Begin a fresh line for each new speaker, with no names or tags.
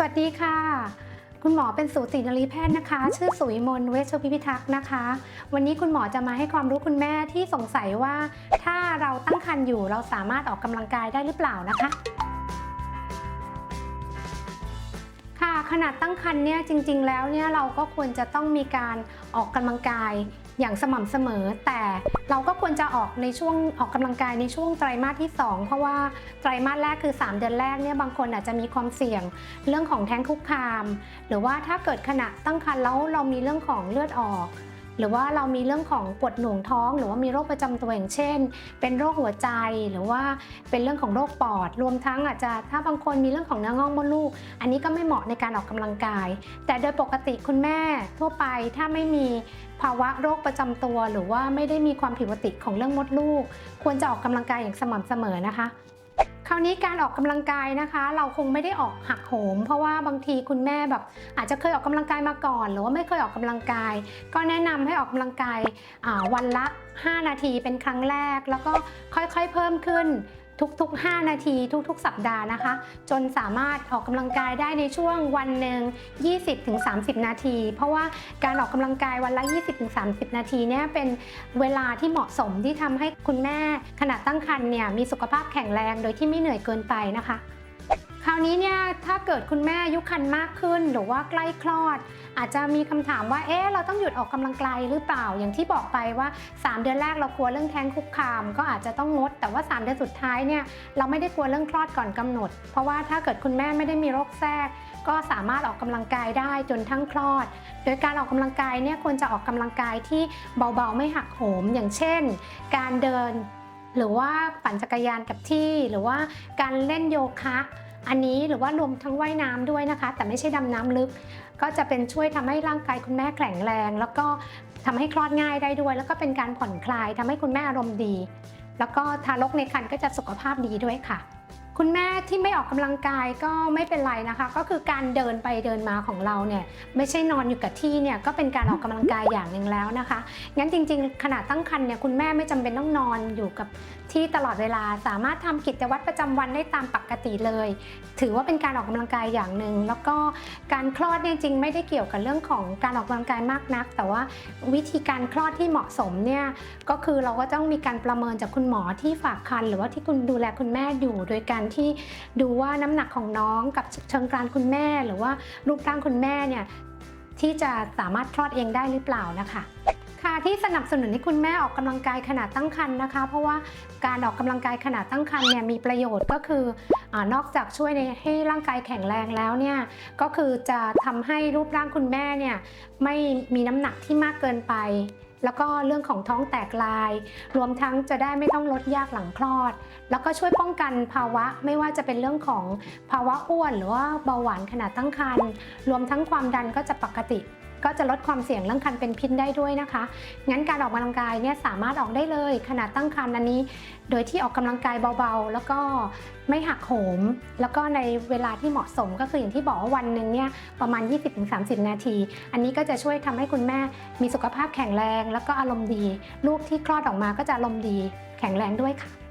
สวัสดีค่ะ คุณหมอเป็นสูตินรีแพทย์นะคะ ชื่อสุวิมลเวชพิพิทักษ์นะคะ วันนี้คุณหมอจะมาให้ความรู้คุณแม่ที่สงสัยว่า ถ้าเราตั้งครรภ์อยู่เราสามารถออกกำลังกายได้หรือเปล่านะคะค่ะขนาดตั้งครรภ์เนี่ยจริง ๆ แล้วเนี่ยเราก็ควรจะต้องมีการออกกำลังกาย อย่างสม่ำเสมอ แต่เราก็ควรจะออกในช่วงออกกำลังกายในช่วงไตรมาสที่ 2 เพราะว่าไตรมาสแรกคือ 3 เดือนแรกเนี่ยบางคนอาจจะมีความเสี่ยงเรื่องของแท้งคุกคาม หรือว่าถ้าเกิดขณะตั้งครรภ์แล้วเรามีเรื่องของเลือดออก หรือว่าเรามีเรื่องของปวดหน่วงท้อง หรือว่ามีโรคประจำตัวอย่างเช่น เป็นโรคหัวใจหรือว่าเป็นเรื่องของโรคปอด รวมทั้งอาจจะถ้าบางคนมีเรื่องของเนื้องอกมดลูก อันนี้ก็ไม่เหมาะในการออกกำลังกาย แต่โดยปกติคุณแม่ทั่วไปถ้าไม่มีภาวะโรคประจำตัว หรือว่าไม่ได้มีความผิดปกติของเรื่องมดลูก ควรจะออกกำลังกายอย่างสม่ำเสมอนะคะ คราวนี้การออกกำลังกายนะคะ เราคงไม่ได้ออกหักโหม เพราะว่าบางทีคุณแม่แบบ อาจจะเคยออกกำลังกายมาก่อน หรือว่าไม่เคยออกกำลังกาย ก็แนะนำให้ออกกำลังกายวันละ 5 นาทีเป็นครั้งแรก แล้วก็ค่อยๆเพิ่มขึ้น ทุกๆ 5 นาทีทุก ๆ สัปดาห์นะคะ จนสามารถออกกำลังกายได้ในช่วงวันหนึ่ง20-30 นาที เพราะว่าการออกกำลังกายวันละ 20-30 นาทีเนี่ยเป็นเวลาที่เหมาะสมที่ทำให้คุณแม่ขณะตั้งครรภ์เนี่ยมีสุขภาพแข็งแรงโดยที่ไม่เหนื่อยเกินไปนะคะาวนี้เนี่ยถ้าเกิดคุณแม่อายุครรภ์มากขึ้น หรือว่าใกล้คลอด อาจจะมีคำถามว่าเอ๊ะเราต้องหยุดออกกำลังกายหรือเปล่าอย่างที่บอกไปว่า 3 เดือนแรกเรากลัวเรื่องแท้งคุกคาม ก็อาจจะต้องงด แต่ว่า 3 เดือนสุดท้ายเนี่ยเราไม่ได้กลัวเรื่องคลอดก่อนกำหนด เพราะว่าถ้าเกิดคุณแม่ไม่ได้มีโรคแทรก ก็สามารถออกกำลังกายได้จนทั้งคลอด โดยการออกกำลังกายเนี่ยควรจะออกกำลังกายที่เบาๆไม่หักโหมอย่างเช่น การเดินหรือว่าปั่นจักรยานกับที่ หรือว่าการเล่นโยคะ อันนี้หรือว่ารวมทั้งว่ายน้ำด้วยนะคะ แต่ไม่ใช่ดำน้ำลึก ก็จะเป็นช่วยทำให้ร่างกายคุณแม่แข็งแรง แล้วก็ทำให้คลอดง่ายได้ด้วย แล้วก็เป็นการผ่อนคลายทำให้คุณแม่อารมณ์ดี แล้วก็ทารกในครรภ์ก็จะสุขภาพดีด้วยค่ะ คุณแม่ที่ไม่ออกกำลังกายก็ไม่เป็นไรนะคะ ก็คือการเดินไปเดินมาของเราเนี่ยไม่ใช่นอนอยู่กับที่เนี่ยก็เป็นการออกกำลังกายอย่างหนึ่งแล้วนะคะงั้นจริง ๆ ขณะตั้งครรภ์เนี่ยคุณแม่ไม่จำเป็นต้องนอนอยู่กับที่ตลอดเวลาสามารถทำกิจวัตรประจำวันได้ตามปกติเลย ถือว่าเป็นการออกกำลังกายอย่างหนึ่งแล้วก็การคลอดเนี่ยจริงไม่ได้เกี่ยวกับเรื่องของการออกกำลังกายมากนัก แต่ว่าวิธีการคลอดที่เหมาะสมเนี่ยก็คือเราก็ต้องมีการประเมินจากคุณหมอที่ฝากครรภ์หรือว่าที่คุณดูแลคุณแม่อยู่ โดยการที่ดูว่าน้ำหนักของน้องกับเชิงกรานคุณแม่ หรือว่ารูปร่างคุณแม่เนี่ยที่จะสามารถคลอดเองได้หรือเปล่านะคะค่ะที่สนับสนุนให้คุณแม่ออกกำลังกายขณะตั้งครรภ์นะคะ เพราะว่าการออกกำลังกายขณะตั้งครรภ์เนี่ยมีประโยชน์ก็คืออนอกจากช่วยในให้ร่างกายแข็งแรงแล้วเนี่ยก็คือจะทำให้รูปร่างคุณแม่เนี่ยไม่มีน้ำหนักที่มากเกินไป แล้วก็เรื่องของท้องแตกลาย รวมทั้งจะได้ไม่ต้องลดยากหลังคลอด แล้วก็ช่วยป้องกันภาวะไม่ว่าจะเป็นเรื่องของภาวะอ้วน หรือว่าเบาหวานขนาดตั้งครรภ์รวมทั้งความดันก็จะปกติ ก็จะลดความเสี่ยงเรื่องคันเป็นพิษได้ด้วยนะคะ งั้นการออกกำลังกายเนี่ยสามารถออกได้เลยขณะตั้งครรภ์อันนี้ โดยที่ออกกำลังกายเบาๆ แล้วก็ไม่หักโหม แล้วก็ในเวลาที่เหมาะสมก็คืออย่างที่บอกว่าวันหนึ่งเนี่ยประมาณ 20-30 นาที อันนี้ก็จะช่วยทำให้คุณแม่มีสุขภาพแข็งแรง แล้วก็อารมณ์ดี ลูกที่คลอดออกมาก็จะอารมณ์ดีแข็งแรงด้วยค่ะ